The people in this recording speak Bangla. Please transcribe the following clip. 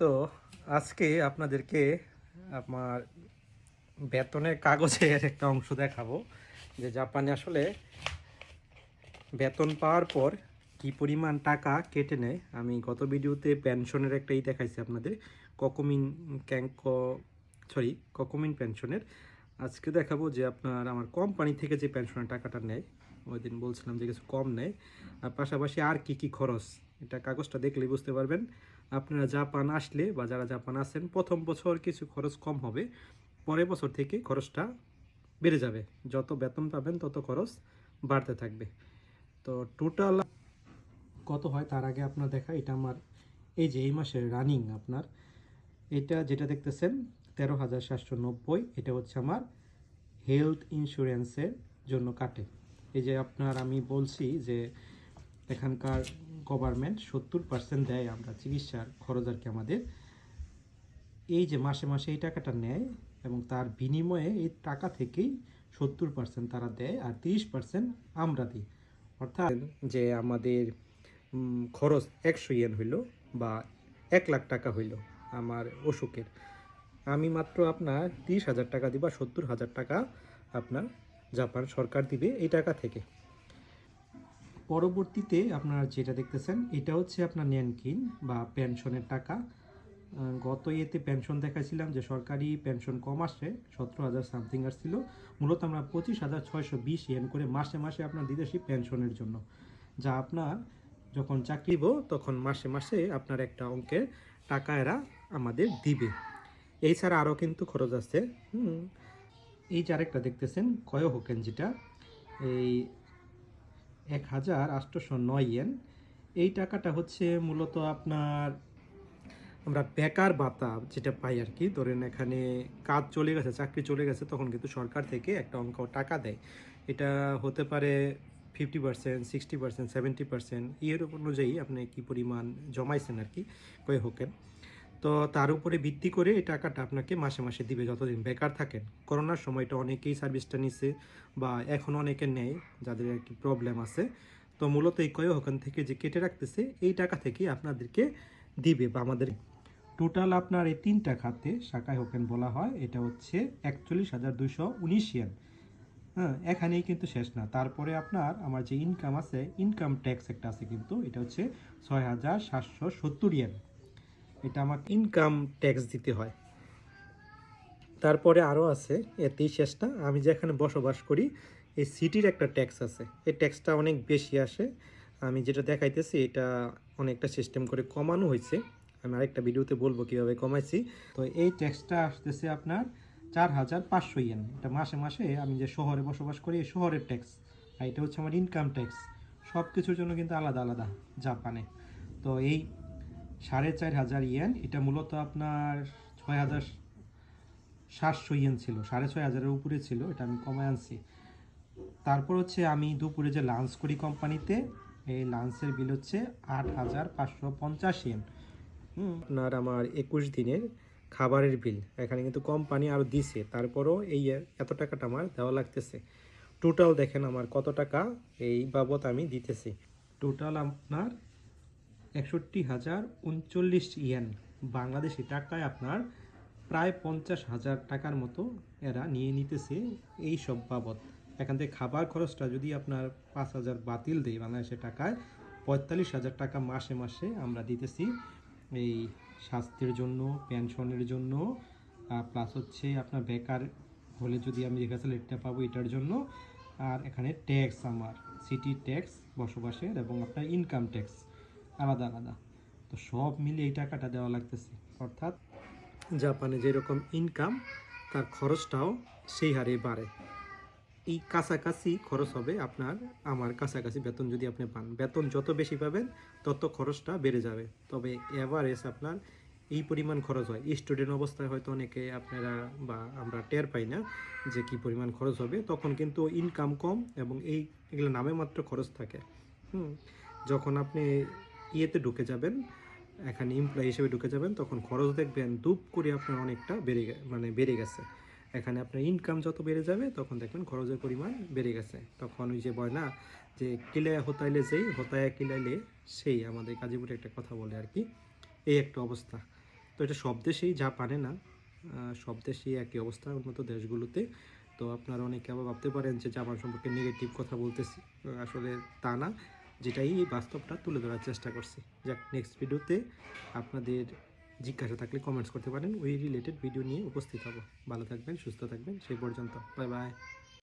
তো আজকে আপনাদেরকে আমার বেতনের কাগজের একটা অংশ দেখাবো যে জাপানে আসলে বেতন পাওয়ার পর কি পরিমাণ টাকা কেটে নেয়। আমি গত ভিডিওতে পেনশনের একটাই দেখাইছি আপনাদের, ককমিন ক্যাঙ্ক সরি, ককমিন পেনশনের। আজকে দেখাবো যে আপনার আমার কোম্পানি থেকে যে পেনশনের টাকাটা নেয়, ওই দিন বলছিলাম যে কিছু কম নেয়। আর পাশাপাশি আর কি কি খরচ, এটা কাগজটা দেখলেই বুঝতে পারবেন। আপনারা জাপান আসলে বা যারা জাপান আসেন প্রথম বছর কিছু খরচ কম হবে, পরের বছর থেকে খরচটা বেড়ে যাবে। যত বেতন পাবেন, তত খরচ বাড়তে থাকবে। তো টোটাল কত হয় তার আগে আপনার দেখা, এটা আমার, এই যে এই মাসের রানিং আপনার, এটা যেটা দেখতেছেন, তেরো হাজার সাতশো নব্বই, এটা হচ্ছে আমার হেলথ ইন্স্যুরেন্সের জন্য কাটে। এই যে আপনার আমি বলছি যে এখানকার গভর্নমেন্ট সত্তর পার্সেন্ট দেয় আমরা। চিকিৎসার খরচ আর কি আমাদের। এই যে মাসে মাসে এই টাকাটা নেয় এবং তার বিনিময়ে এই টাকা থেকেই সত্তর পার্সেন্ট তারা দেয় আর তিরিশ পার্সেন্ট আমরা দিই। অর্থাৎ যে আমাদের খরচ একশো ইয়েন হইল বা এক লাখ টাকা হইল আমার অসুখের। আমি মাত্র আপনার তিরিশ হাজার টাকা দিব, সত্তর হাজার টাকা আপনার জাপান সরকার দিবে এই টাকা থেকে। পরবর্তীতে আপনারা যেটা দেখতেছেন, এটা হচ্ছে আপনার ন্যানকিন বা পেনশনের টাকা। গত ইয়েতে পেনশন দেখাইছিলাম যে সরকারি পেনশন কম আসে সতেরো হাজার সামথিং আসছিল। মূলত আমরা পঁচিশ হাজার ছয়শো বিশ ইয়েন করে মাসে মাসে আপনার দিতেছি পেনশনের জন্য। যা আপনার যখন চাকরি দিব, তখন মাসে মাসে আপনার একটা অঙ্কের টাকা এরা আমাদের দিবে। এই ছাড়া আরও কিন্তু খরচ আছে। এই যে আরেকটা দেখতেছেন, কয় হোকেন যেটা, এই এক হাজার আটশোশো নয় ইয়েন। এই টাকাটা হচ্ছে মূলত আপনার আমরা বেকার ভাতা যেটা পাই আর কি। ধরেন এখানে কাজ চলে গেছে, চাকরি চলে গেছে, তখন কিন্তু সরকার থেকে একটা অঙ্ক টাকা দেয়। এটা হতে পারে fifty percent, sixty percent, seventy percent. ইয়ের অনুযায়ী আপনি কি পরিমাণ জমাইছেন আর কি, কয়ে হোকেন। তো তার উপরে ভিত্তি করে এই টাকাটা আপনাকে মাসে মাসে দিবে যতদিন বেকার থাকেন। করোনার সময়টা অনেকেই সার্ভিসটা নিছে বা এখন অনেকে নেয়, যাদের আর কি প্রবলেম আছে। তো মূলত এই কয় ওখান থেকে যে কেটে রাখতেছে, এই টাকা থেকেই আপনাদেরকে দিবে বা আমাদের টোটাল আপনার এই তিনটা খাতে, শাখায় হোকেন বলা হয়, এটা হচ্ছে একচল্লিশ হাজার দুশো উনিশ ইয়েন হ্যাঁ এখানেই কিন্তু শেষ না। তারপরে আপনার আমার যে ইনকাম আছে ইনকাম ট্যাক্স একটা আছে কিন্তু, এটা হচ্ছে ছয় হাজার সাতশো সত্তর ইয়েন এটা আমাকে ইনকাম ট্যাক্স দিতে হয়। তারপরে আরও আছে, এতেই শেষ না আমি যেখানে বসবাস করি, এই সিটির একটা ট্যাক্স আছে। এই ট্যাক্সটা অনেক বেশি আসে। আমি যেটা দেখাইতেছি, এটা অনেকটা সিস্টেম করে কমানো হয়েছে আমি আরেকটা ভিডিওতে বলব কীভাবে কমাইছি। তো এই ট্যাক্সটা আসতেছে আপনার চার হাজার পাঁচশো ইয়েন এটা মাসে মাসে আমি যে শহরে বসবাস করি, এই শহরের ট্যাক্স আর এটা হচ্ছে আমার ইনকাম ট্যাক্স সব কিছুর জন্য কিন্তু আলাদা আলাদা জাপানে। তো এই সাড়ে চার হাজার ইয়েন। এটা মূলত আপনার ছয় হাজার সাতশো ইয়েন ছিল, সাড়ে ছয় হাজারের উপরে ছিল, এটা আমি কমায় আনছি। তারপর হচ্ছে আমি দুপুরে যে লাঞ্চ করি কোম্পানিতে, এই লাঞ্চের বিল হচ্ছে আট হাজার পাঁচশো পঞ্চাশ ইয়েন। আপনার আমার একুশ দিনের খাবারের বিল, এখানে কিন্তু কোম্পানি আরও দিছে, তারপরও এই এত টাকাটা আমার দেওয়া লাগতেছে। টোটাল দেখেন আমার কত টাকা এই বাবদ আমি দিতেছি। টোটাল আপনার একষট্টি হাজার উনচল্লিশ ইয়েন। বাংলাদেশি টাকায় আপনার প্রায় পঞ্চাশ হাজার টাকার মতো এরা নিয়ে নিতেছে এই সব বাবদ। এখান থেকে খাবার খরচটা যদি আপনার পাঁচ হাজার বাতিল দেয় বাংলাদেশের টাকায়, পঁয়তাল্লিশ হাজার টাকা মাসে মাসে আমরা দিতেছি এই স্বাস্থ্যের জন্য, পেনশনের জন্য প্লাস হচ্ছে আপনার বেকার হলে যদি আমি রেখা স্যালারিটা পাবো এটার জন্য, আর এখানে ট্যাক্স আমার সিটি ট্যাক্স বসবাসের এবং আপনার ইনকাম ট্যাক্স আলাদা আলাদা। তো সব মিলে এই টাকাটা দেওয়া লাগতেছে। অর্থাৎ জাপানে যেরকম ইনকাম তার খরচটাও সেই হারে বাড়ে। এই কাছাকাছি খরচ হবে আপনার, আমার কাছাকাছি বেতন যদি আপনি পান। বেতন যত বেশি পাবেন, তত খরচটা বেড়ে যাবে। তবে এভারেজ আপনার এই পরিমাণ খরচ হয়। স্টুডেন্ট অবস্থায় হয়তো অনেকে আপনারা বা আমরা টের পাই না যে কি পরিমাণ খরচ হবে। তখন কিন্তু ইনকাম কম এবং এই এগুলো নামে মাত্র খরচ থাকে। হুম, যখন আপনি ইয়েতে ঢুকে যাবেন, এখানে এমপ্লয়ি হিসেবে ঢুকে যাবেন, তখন খরচ দেখবেন দুপ করে আপনার অনেকটা বেড়ে মানে বেড়ে গেছে। এখানে আপনার ইনকাম যত বেড়ে যাবে, তখন দেখবেন খরচের পরিমাণ বেড়ে গেছে। তখন ওই যে বয় না, যে কিলায় হতাইলে যেই, হতায় কিলাইলে সেই, আমাদের গাজীপুরে একটা কথা বলে আর কি, এই একটা অবস্থা। তো এটা সব দেশেই জাপানে না সব দেশেই একই অবস্থা উন্নত দেশগুলোতে। তো আপনারা অনেকে আবার ভাবতে পারেন যে জাপান সম্পর্কে নেগেটিভ কথা বলতেছি, আসলে তা না। যেটাই এই বাস্তবটা তুলে ধরার চেষ্টা করছি। যাক নেক্সট ভিডিওতে আপনাদের জিজ্ঞাসা থাকলে কমেন্টস করতে পারেন। ওই রিলেটেড ভিডিও নিয়ে উপস্থিত হব। ভালো থাকবেন, সুস্থ থাকবেন। সেই পর্যন্ত। Bye bye